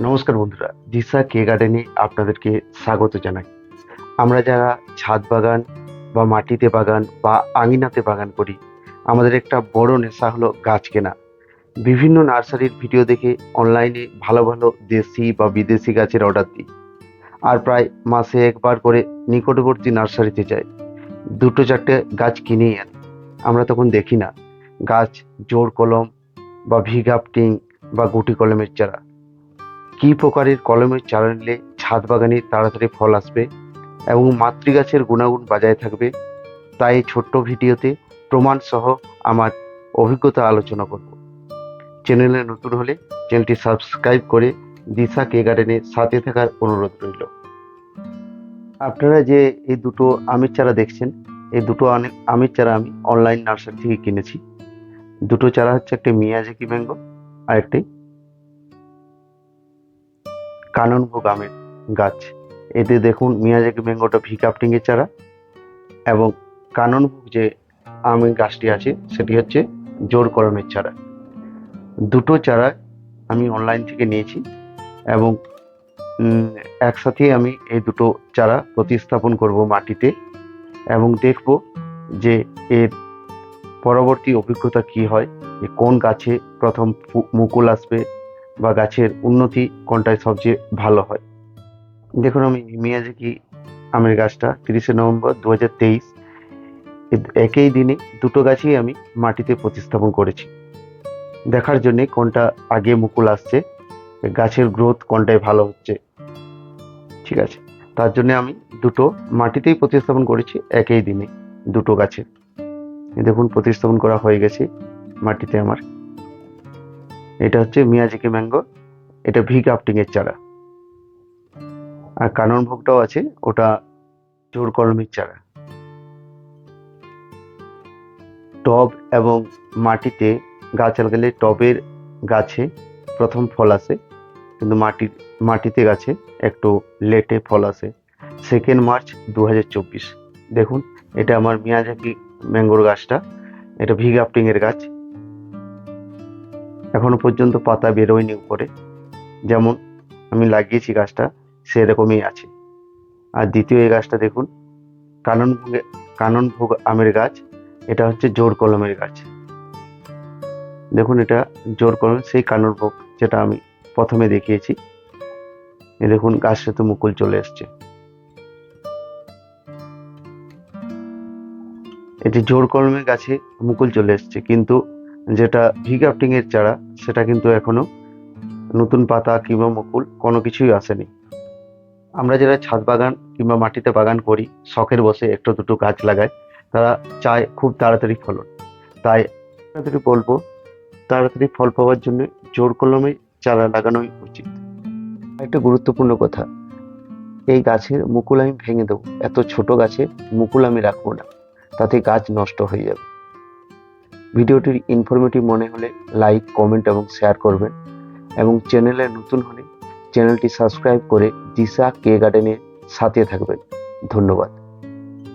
নমস্কার বন্ধুরা, দিশা কে গার্ডেনে আপনাদেরকে স্বাগত জানাই। আমরা যারা ছাদ বাগান বা মাটিতে বাগান বা আঙিনাতে বাগান করি, আমাদের একটা বড় নেশা হলো গাছ কেনা। বিভিন্ন নার্সারির ভিডিও দেখে অনলাইনে ভালো ভালো দেশি বা বিদেশি গাছের অর্ডার দিই। আর প্রায় মাসে একবার করে নিকটবর্তী নার্সারিতে যাই। দুটো চারটে গাছ কিনেই আনি। আমরা তখন দেখি না, গাছ জোর কলম বা ভিগাপটিং বা গুটি কলমের চারা। কী প্রকারের কলমের চারা নিলে ছাদ বাগানে তাড়াতাড়ি ফল আসবে এবং মাতৃগাছের গুণাগুণ বজায় থাকবে, তাই ছোট্ট ভিডিওতে প্রমাণ সহ আমার অভিজ্ঞতা আলোচনা করব। চ্যানেলে নতুন হলে চ্যানেলটি সাবস্ক্রাইব করে দিশা কে গার্ডেনের সাথে থাকার অনুরোধ রইল। আপনারা যে এই দুটো আমের চারা দেখছেন, এই দুটো আনে- আমের চারা আমি অনলাইন নার্সারি থেকে কিনেছি। দুটো চারা হচ্ছে একটা মিয়াজাকি ম্যাঙ্গো আর একটি কাননভোগ আমের গাছ। এতে দেখুন মিয়াজাকি ম্যাঙ্গোটা ভি কাপটিং এর চারা এবং কাননভোগ যে আমের গাছটি আছে, সেটি হচ্ছে জোর কলমের চারা। দুটো চারা আমি অনলাইন থেকে নিয়েছি এবং একসাথে আমি এই দুটো চারা প্রতিস্থাপন করব মাটিতে এবং দেখব যে এর পরবর্তী অভিজ্ঞতা কি হয়, যে কোন গাছে প্রথম মুকুল আসবে বা গাছের উন্নতি কোনটায় সবচেয়ে ভালো হয়? দেখুন আমি মিয়াজাকি আমের গাছটা, তিরিশে নভেম্বর দু হাজার তেইশ একই দিনে দুটো গাছই আমি মাটিতে প্রতিস্থাপন করেছি। দেখার জন্যে কোনটা আগে মুকুল আসছে, গাছের গ্রোথ কোনটায় ভালো হচ্ছে? ঠিক আছে, তার জন্য আমি দুটো মাটিতেই প্রতিস্থাপন করেছি, একই দিনে দুটো গাছের। দেখুন প্রতিস্থাপন করা হয়ে গেছে মাটিতে আমার। এটা হচ্ছে মিয়াজিকি ম্যাঙ্গো। এটা ভি এর চারা। আর কানন ভোগটাও আছে, ওটা জোর কলমের চারা। টব এবং মাটিতে গাছ লাগালে টবের গাছে প্রথম ফল আসে, কিন্তু মাটির, মাটিতে গাছে একটু লেটে ফল আসে। সেকেন্ড মার্চ দু হাজার চব্বিশ। দেখুন, এটা আমার মিয়াজাকি ম্যাঙ্গোর গাছটা। এটা ভি গ্রাফটিং গাছ। এখনও পর্যন্ত পাতা বেরোয়নি উপরে। যেমন আমি লাগিয়েছি গাছটা, সেরকমই আছে। আর দ্বিতীয় এই গাছটা দেখুন, কানন ভোগে, কানন ভোগ আমের গাছ, এটা হচ্ছে জোর কলমের গাছ। দেখুন এটা জোর কলম, সেই কানন ভোগ যেটা আমি প্রথমে দেখিয়েছি। এই দেখুন গাছটাতে মুকুল চলে এসছে। এটি জোর কলমের গাছে মুকুল চলে এসছে, কিন্তু যেটা ভিগাফটিং এর চারা, সেটা কিন্তু এখনও নতুন পাতা কিংবা মুকুল কোনো কিছুই আসেনি। আমরা যারা ছাদ বাগান কিংবা মাটিতে বাগান করি, শখের বসে একটু দুটো গাছ লাগাই, তারা চায় খুব তাড়াতাড়ি ফলন। তাই তাড়াতাড়ি বলব তাড়াতাড়ি ফল পাওয়ার জন্য জোর কলমে চারা লাগানোই উচিত। একটা গুরুত্বপূর্ণ কথা, এই গাছের মুকুল আমি ভেঙে দেবো, এত ছোট গাছে মুকুল আমি রাখব না, তাতে গাছ নষ্ট হয়ে যাবে। ভিডিওটির ইনফরমেটিভ মনে হলে লাইক কমেন্ট এবং শেয়ার করবেন। এবং চ্যানেলে নতুন হলে চ্যানেলটি সাবস্ক্রাইব করে দিশা কে গার্ডেনের সাথে থাকবেন। ধন্যবাদ।